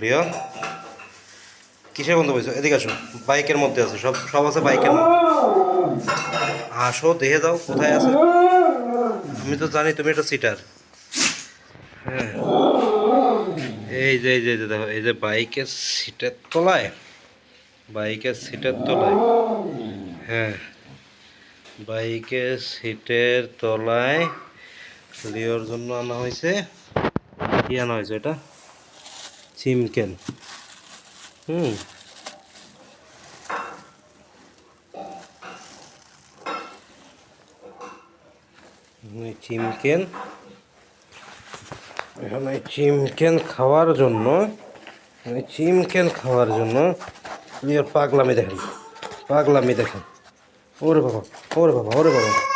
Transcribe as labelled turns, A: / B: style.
A: লিও কিসের বন্ধ বলছো? এদিকে আসো। বাইকের মধ্যে আছে। সব সব আছে বাইকের আসো, দেখে যাও কোথায় আছে। আমি তো জানি তুমি একটা সিটার হ্যাঁ। এই যে এই যে দেখো, এই যে বাইকের সিটের তলায়, বাইকের সিটের তলায়। হ্যাঁ। বাইকের সিটের তলায় লিওর জন্য আনা হয়েছে। কি আনা হয়েছে এটা? চিমকেন হুম। চিমকেন এখানে চিমকেন খাওয়ার জন্য চিমকেন খাওয়ার জন্য পাগলামি দেখেন। পাগলামি দেখেন। ওরে বাবা ওরে বাবা ওরে বাবা।